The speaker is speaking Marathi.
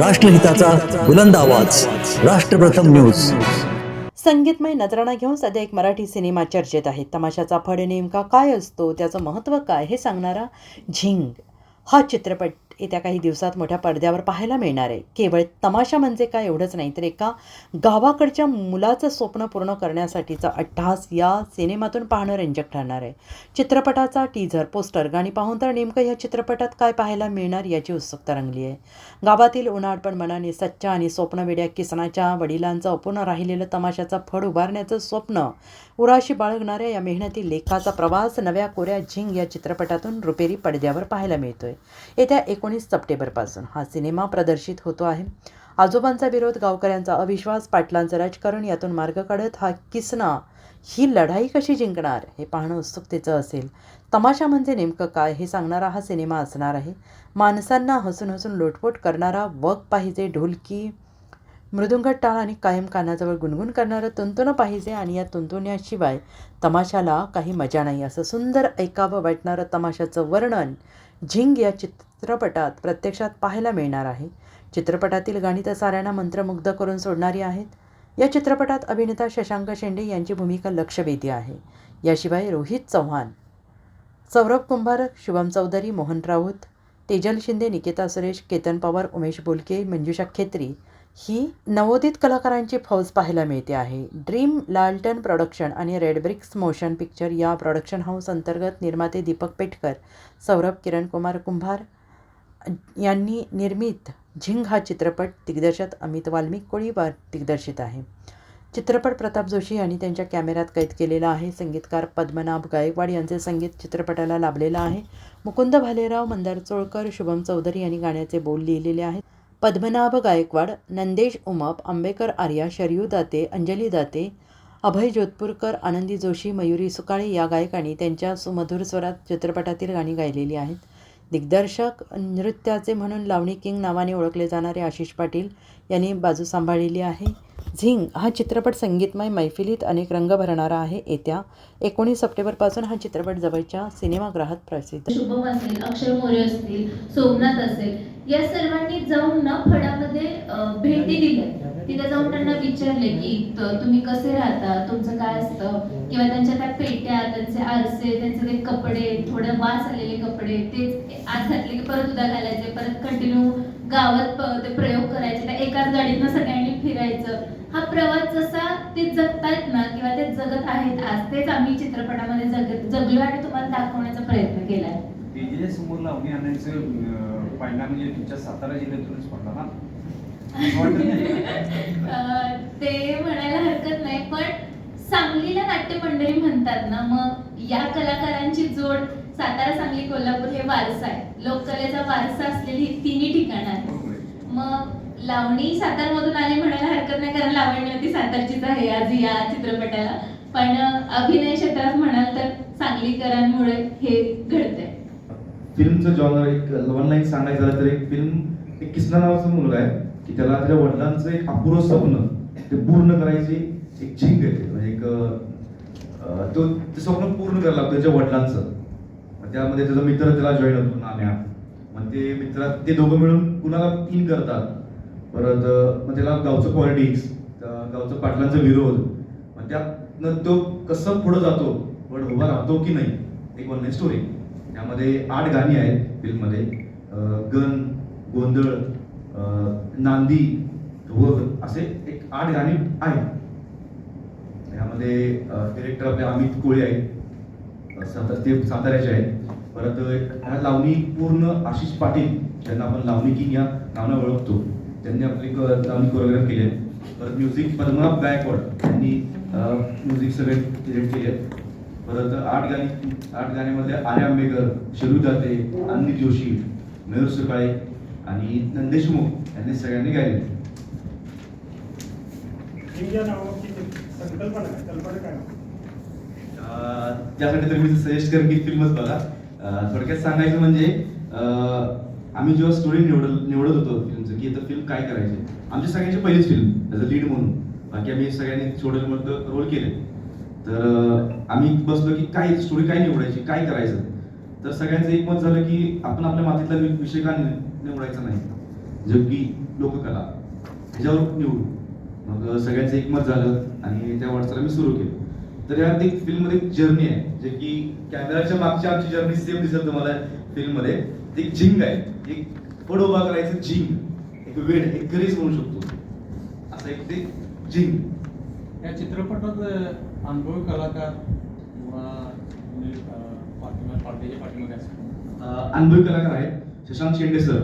राष्ट्रहिताचा बुलंद आवाज. राष्ट्रप्रथम न्यूज. संगीतमय नजराणा घेऊन सध्या एक मराठी सिनेमा चर्चेत आहे. तमाशाचा फड नेमका काय असतो? त्याचं महत्त्व काय? हे सांगणारा झिंग. हा चित्रपट येत्या काही दिवसात मोठ्या पडद्यावर पाहायला मिळणार आहे. केवळ तमाशा म्हणजे काय एवढंच नाही तर एका गावाकडच्या मुलाचं स्वप्न पूर्ण करण्यासाठीचा अट्टहास या सिनेमातून पाहणं रंजक ठरणार आहे. चित्रपटाचा टीझर पोस्टर गाणी पाहून तर नेमकं या चित्रपटात काय पाहायला मिळणार याची उत्सुकता रंगली आहे. गावातील उन्हाळपण मनाने सच्चा आणि स्वप्नवेड्या किसनाच्या वडिलांचं अपूर्ण राहिलेलं तमाशाचा फड उभारण्याचं स्वप्न उराशी बाळगणाऱ्या या मेहनती लेखाचा प्रवास नव्या कोऱ्या झिंग या चित्रपटातून रुपेरी पडद्यावर पाहायला मिळतोय. येत्या एकोणीस सप्टेंबरपासून हा सिनेमा प्रदर्शित होतो आहे. आजोबांचा विरोध गावकऱ्यांचा अविश्वास पाटलांचं राजकारण यातून मार्ग काढत हा किसना ही लढाई कशी जिंकणार हे पाहणं उत्सुकतेचं असेल. तमाशा म्हणजे नेमकं काय हे सांगणारा हा सिनेमा असणार आहे. माणसांना हसून हसून लोटपोट करणारा वग पाहिजे ढोलकी मृदुंग टाळ आणि कायम कानाजवळ गुणगुण करणारं तुंतुणं पाहिजे आणि या तुंतुण्याशिवाय तमाशाला काही मजा नाही. असं सुंदर ऐकावं वाटणारं तमाशाचं वर्णन झिंग या चित्रपटात प्रत्यक्षात पाहायला मिळणार आहे. चित्रपटातील गाणी तर साऱ्यांना मंत्रमुग्ध करून सोडणारी आहेत. या चित्रपटात अभिनेता शशांक शेंडे यांची भूमिका लक्षवेधी आहे. याशिवाय रोहित चव्हाण सौरभ कुंभार शुभम चौधरी मोहन राऊत तेजल शिंदे निकेता सुरेश केतन पवार उमेश बोलके मंजुषा खेत्री ही नवोदित कलाकारांची फौज पाहायला मिळते आहे. ड्रीम लालटन प्रोडक्शन आणि रेडब्रिक्स मोशन पिक्चर या प्रोडक्शन हाऊस अंतर्गत निर्माते दीपक पेटकर सौरभ किरण कुमार कुंभार यांनी निर्मित झिंग हा चित्रपट दिग्दर्शक अमित वाल्मिक कोळीवार दिग्दर्शित आहे. चित्रपट प्रताप जोशी यांनी त्यांच्या कॅमेऱ्यात कैद केलेला आहे. संगीतकार पद्मनाभ गायकवाड यांचे संगीत चित्रपटाला लाभलेलं आहे. मुकुंद भालेराव मंदार चोळकर शुभम चौधरी यांनी गाण्याचे बोल लिहिलेले आहेत. पद्मनाभ गायकवाड नंदेश उमप आंबेकर आर्या शरयू दाते अंजली दाते अभय जोधपूरकर आनंदी जोशी मयुरी सुकाळे या गायकांनी त्यांच्या सुमधुर स्वरात चित्रपटातील गाणी गायलेली आहेत. दिग्दर्शक नृत्याचे म्हणून लावणी किंग नावाने ओळखले जाणारे आशिष पाटील यांनी बाजू सांभाळलेली आहे. झिंग हा चित्रपट संगीतमय मैफिलीत अनेक रंग भरणारा आहे. येत्या एकोणीस सप्टेंबरपासून हा चित्रपट जवळच्या सिनेमागृहात प्रसिद्ध शुभम असेल अक्षय मोरे असतील सोमनाथ असेल या सर्वांनी जाऊन ना फडामध्ये भेटी दिल्या. तिथे जाऊन त्यांना विचारले की तुम्ही कसे राहता? तुमचं काय असतं? किंवा त्यांच्या त्या पेट्या त्यांचे आरसे त्यांचे ते कपडे थोडं वास आलेले कपडे तेच आज घातले की परत उद्या घालायचे परत कंटिन्यू गावात ते प्रयोग करायचे. त्या एकाच गाडीतनं सगळ्यांनी फिरायचं. हा प्रवास जसा ते जगतायत ना किंवा ते जगत आहेत आज तेच आम्ही चित्रपटामध्ये जगत जगलो आणि तुम्हाला दाखवण्याचा प्रयत्न केलाय. समोर लावणी आणायचं पहिला म्हणजे तुमच्या सातारा जिल्ह्यातूनच पडला ना? ते म्हणायला हरकत नाही पण सांगलीला नाट्य मंडळी म्हणतात ना मग या कलाकारांची जोड सातारा सांगली कोल्हापूर हे वारसा आहे. लोककलेचा वारसा असलेली ही तिन्ही ठिकाणं आहेत. मग लावणी सातारमधून आली म्हणायला हरकत नाही कारण लावण्यवती सातारचीच आहे आज या चित्रपटाला. पण अभिनय क्षेत्रात म्हणाल तर सांगलीकरांमुळे हे घडतंय. फिल्मचं जॉनर एक वन लाईन सांगायचं झालं तर एक फिल्म एक किसना नावाचा मुलगा आहे की त्याला त्याच्या वडिलांचं एक अपूर्व स्वप्न ते पूर्ण करायची एक झिंग आहे. म्हणजे एक तो ते स्वप्न पूर्ण करायला लागतो त्याच्या वडिलांचं. मग त्यामध्ये त्याचा मित्र त्याला जॉईन होतो नाम्या. मग ते मित्र ते दोघं मिळून कुणाला इन करतात? परत मग त्याला गावचं पॉलिटिक्स गावचं पाटलांचा विरोध. मग त्यातनं तो कसं पुढं जातो? पण उभा राहतो की नाही? एक वन स्टोरी त्यामध्ये आठ गाणी आहेत फिल्ममध्ये. गन गण गोंधळ नांदी व असे एक आठ गाणी आहेत. यामध्ये डिरेक्टर आपले अमित कोळे आहेत. अं, ते साताऱ्याचे आहेत. परत ह्या लावणी पूर्ण आशिष पाटील त्यांना आपण लावणी किंग या नावानं ओळखतो. त्यांनी आपली लावणी कोरिओग्राफ केली आहे. परत म्युझिक पद्मनाभ गायकवाड यांनी म्युझिक सगळे डिरेक्ट केले आहेत. परत आठ गाणी आठ गाण्यामध्ये आर्या आंबेकर शरू दाते अन्नी जोशी मयूर सुकाळे आणि नंदेशमुख यांनी सगळ्यांनी गायले. त्यासाठी तर मी सजेस्ट करेन की फिल्मच बघा. थोडक्यात सांगायचं म्हणजे आम्ही जेव्हा स्टोरी निवड निवडत होतो फिल्मचं की आता फिल्म काय करायचे? आमची सगळ्यांची पहिलीच फिल्म ॲज अ लीड म्हणून. बाकी आम्ही सगळ्यांनी छोटे मोठे रोल केले. तर आम्ही बसलो की काय स्टोरी काय निवडायची काय करायचं? तर सगळ्यांचं एक मत झालं की आपण आपल्या मातीतला विषय का निवडायचा नाही? जो की लोककला. ह्याच्यावर निवडू. मग सगळ्यांचं एकमत झालं आणि त्या वाटचाला मी सुरू केलं. तर या एक फिल्ममध्ये एक जर्नी आहे जे की कॅमेराच्या मागच्या आमची जर्नी सेम दिसेल तुम्हाला फिल्ममध्ये. ते एक झिंग आहे. एक फड उभा करायचं झिंग. एक वेळ एक गरीज म्हणू शकतो. असं एक ते झिंग. या चित्रपटात अनुभवी कलाकार किंवा पाठिंबा पाठीमागे पाठीमागे अनुभवी कलाकार आहे शशांक शेंडे सर.